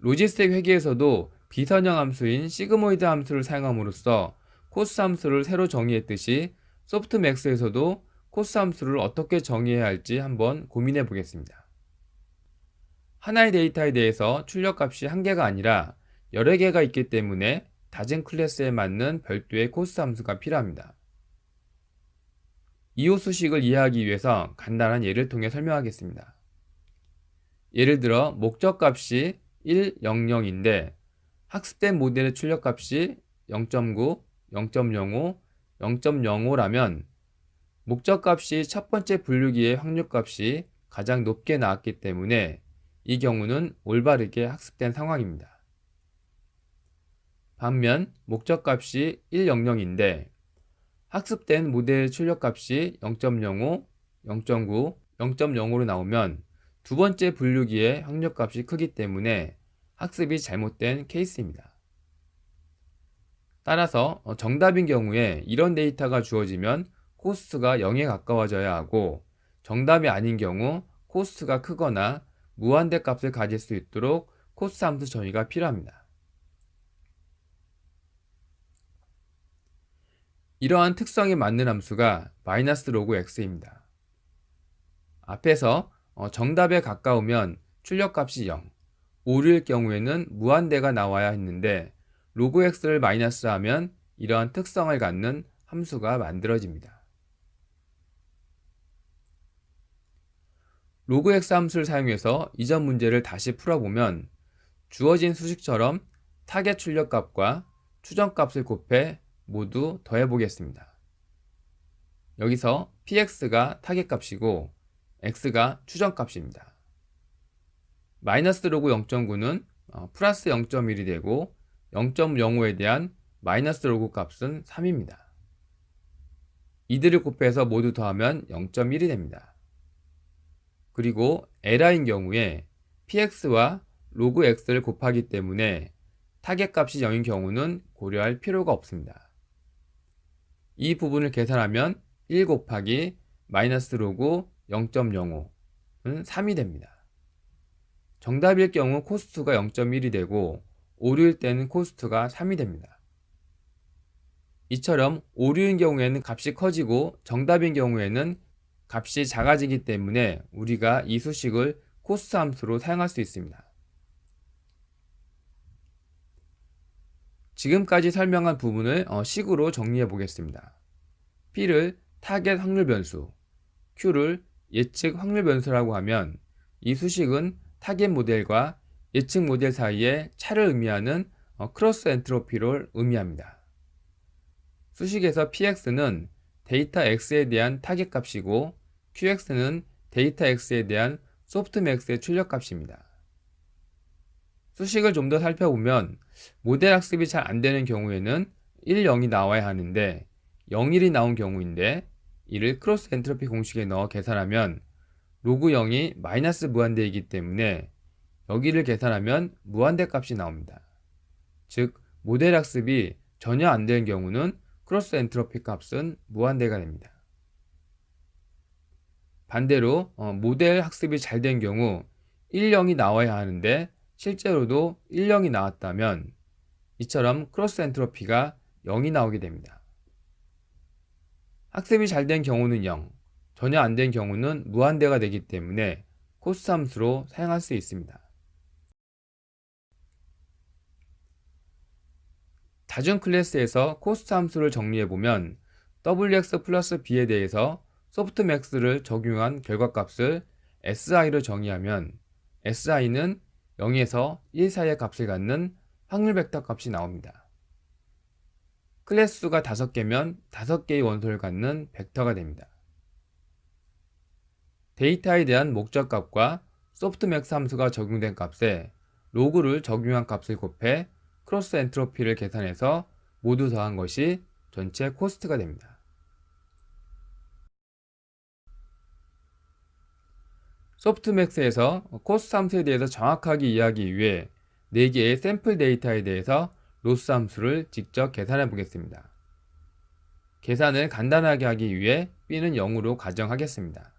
로지스틱 회계에서도 비선형 함수인 시그모이드 함수를 사용함으로써 코스 함수를 새로 정의했듯이 소프트맥스에서도 코스 함수를 어떻게 정의해야 할지 한번 고민해 보겠습니다. 하나의 데이터에 대해서 출력값이 한 개가 아니라 여러 개가 있기 때문에 낮은 클래스에 맞는 별도의 코스 함수가 필요합니다. 이호 수식을 이해하기 위해서 간단한 예를 통해 설명하겠습니다. 예를 들어 목적값이 1, 0, 0인데 학습된 모델의 출력값이 0.9, 0.05, 0.05라면 목적값이 첫 번째 분류기의 확률값이 가장 높게 나왔기 때문에 이 경우는 올바르게 학습된 상황입니다. 반면 목적값이 100인데 학습된 모델 출력값이 0.05, 0.9, 0.05로 나오면 두 번째 분류기의 확률값이 크기 때문에 학습이 잘못된 케이스입니다. 따라서 어, 정답인 경우에 이런 데이터가 주어지면 코스트가 0에 가까워져야 하고 정답이 아닌 경우 코스트가 크거나 무한대 값을 가질 수 있도록 코스트 함수 정의가 필요합니다. 이러한 특성에 맞는 함수가 마이너스 로그 x입니다. 앞에서 어, 정답에 가까우면 출력값이 0, 오류일 경우에는 무한대가 나와야 했는데 로그 x를 마이너스 하면 이러한 특성을 갖는 함수가 만들어집니다. 로그 x 함수를 사용해서 이전 문제를 다시 풀어보면 주어진 수식처럼 타겟 출력값과 추정값을 곱해 모두 더해보겠습니다. 여기서 px가 타겟 값이고 x가 추정값입니다. 마이너스 로그 0.9는 어, 플러스 0.1이 되고 0.05에 대한 마이너스 로그 값은 3입니다. 이들을 곱해서 모두 더하면 0.1이 됩니다. 그리고 LI인 경우에 px와 로그 x를 곱하기 때문에 타겟 값이 0인 경우는 고려할 필요가 없습니다. 이 부분을 계산하면 1 곱하기 마이너스 로그 0.05은 3이 됩니다. 정답일 경우 코스트가 0.1이 되고 오류일 때는 코스트가 3이 됩니다. 이처럼 오류인 경우에는 값이 커지고 정답인 경우에는 값이 작아지기 때문에 우리가 이 수식을 코스트 함수로 사용할 수 있습니다. 지금까지 설명한 부분을 어, 식으로 정리해 보겠습니다. P를 타겟 확률 변수, Q를 예측 확률 변수라고 하면 이 수식은 타겟 모델과 예측 모델 사이의 차를 의미하는 어, 크로스 엔트로피를 의미합니다. 수식에서 px는 데이터 x에 대한 타겟 값이고 qx는 데이터 x에 대한 소프트맥스의 출력 값입니다. 수식을 좀 더 살펴보면 모델 학습이 잘 안 되는 경우에는 1, 0이 나와야 하는데 0, 1이 나온 경우인데 이를 크로스 엔트로피 공식에 넣어 계산하면 로그 0이 마이너스 무한대이기 때문에 여기를 계산하면 무한대 값이 나옵니다. 즉 모델 학습이 전혀 안 되는 경우는 크로스 엔트로피 값은 무한대가 됩니다. 반대로 어, 모델 학습이 잘 된 경우 1, 0이 나와야 하는데 실제로도 1, 0이 나왔다면 이처럼 크로스 엔트로피가 0이 나오게 됩니다. 학습이 잘 된 경우는 0, 전혀 안 된 경우는 무한대가 되기 때문에 코스 함수로 사용할 수 있습니다. 다중 클래스에서 코스트 함수를 정리해보면 wx 플러스 b에 대해서 소프트맥스를 적용한 결과값을 si로 정의하면 si는 0에서 1 사이의 값을 갖는 확률 벡터 값이 나옵니다. 클래스 수가 5개면 5개의 원소를 갖는 벡터가 됩니다. 데이터에 대한 목적값과 소프트맥스 함수가 적용된 값에 로그를 적용한 값을 곱해 크로스 엔트로피를 계산해서 모두 더한 것이 전체 코스트가 됩니다. 소프트맥스에서 코스트 함수에 대해서 정확하게 이해하기 위해 4개의 샘플 데이터에 대해서 로스 함수를 직접 계산해 보겠습니다. 계산을 간단하게 하기 위해 b는 0으로 가정하겠습니다.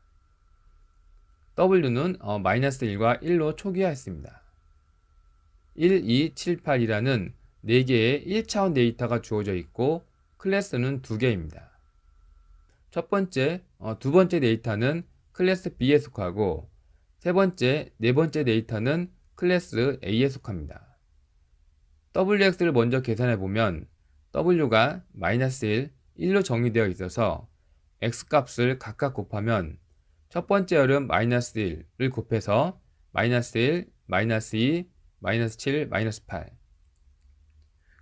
w는 어, 마이너스 1과 1로 초기화했습니다. 1, 2, 7, 8이라는 4개의 1차원 데이터가 주어져 있고 클래스는 2개입니다. 첫 번째, 어, 두 번째 데이터는 클래스 B에 속하고 세 번째, 네 번째 데이터는 클래스 A에 속합니다. WX를 먼저 계산해 보면 W가 마이너스 1, 1로 정의되어 있어서 X 값을 각각 곱하면 첫 번째 열은 마이너스 1을 곱해서 마이너스 1, 마이너스 2, 마이너스 7, 마이너스 8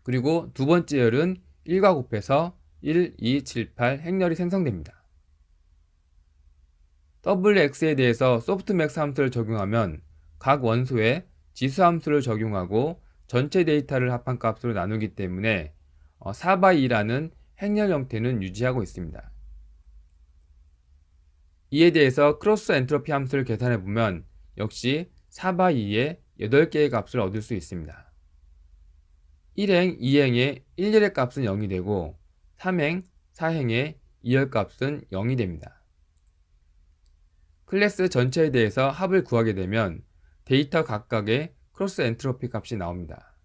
그리고 두 번째 열은 1과 곱해서 1, 2, 7, 8 행렬이 생성됩니다. WX에 대해서 소프트맥스 함수를 적용하면 각 원소에 지수 함수를 적용하고 전체 데이터를 합한 값으로 나누기 때문에 4x2라는 행렬 형태는 유지하고 있습니다. 이에 대해서 크로스 엔트로피 함수를 계산해 보면 역시 4x2의 8개의 값을 얻을 수 있습니다. 1행, 2행의 1열의 값은 0이 되고 3행, 4행의 2열 값은 0이 됩니다. 클래스 전체에 대해서 합을 구하게 되면 데이터 각각의 크로스 엔트로피 값이 나옵니다.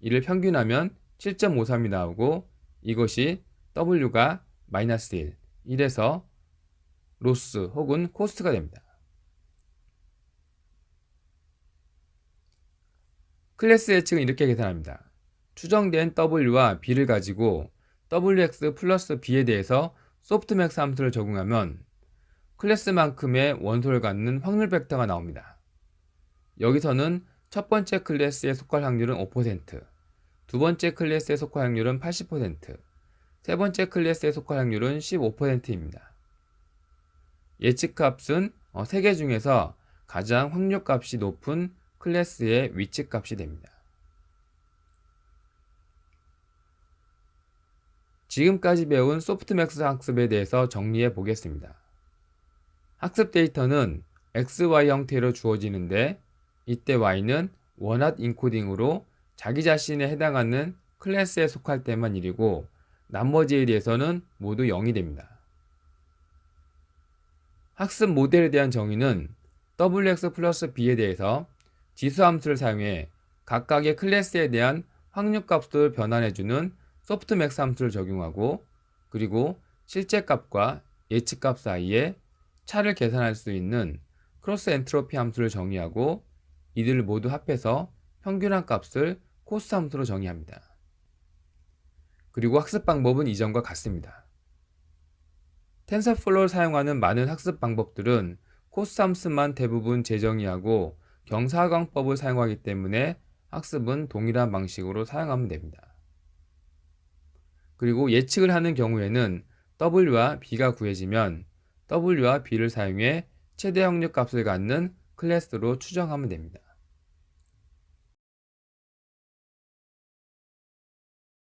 이를 평균하면 7.53이 나오고 이것이 W가 마이너스 1, 1에서 로스 혹은 코스트가 됩니다. 클래스 예측은 이렇게 계산합니다. 추정된 W와 B를 가지고 WX 플러스 B에 대해서 소프트맥스 함수를 적용하면 클래스만큼의 원소를 갖는 확률 벡터가 나옵니다. 여기서는 첫 번째 클래스에 속할 확률은 5%, 두 번째 클래스에 속할 확률은 80%, 세 번째 클래스에 속할 확률은 15%입니다. 예측값은 3개 중에서 가장 확률값이 높은 클래스의 위치값이 됩니다. 지금까지 배운 소프트맥스 학습에 대해서 정리해 보겠습니다. 학습 데이터는 XY 형태로 주어지는데 이때 Y는 원핫 인코딩으로 자기 자신에 해당하는 클래스에 속할 때만 일이고 나머지에 대해서는 모두 0이 됩니다. 학습 모델에 대한 정의는 WX 플러스 B에 대해서 지수 함수를 사용해 각각의 클래스에 대한 확률값을 변환해주는 소프트맥스 함수를 적용하고 그리고 실제 값과 예측값 사이에 차를 계산할 수 있는 크로스 엔트로피 함수를 정의하고 이들을 모두 합해서 평균한 값을 코스 함수로 정의합니다. 그리고 학습 방법은 이전과 같습니다. 텐서플로우를 사용하는 많은 학습 방법들은 코스 함수만 대부분 재정의하고 경사광법을 사용하기 때문에 학습은 동일한 방식으로 사용하면 됩니다. 그리고 예측을 하는 경우에는 W와 B가 구해지면 W와 B를 사용해 최대 확률 값을 갖는 클래스로 추정하면 됩니다.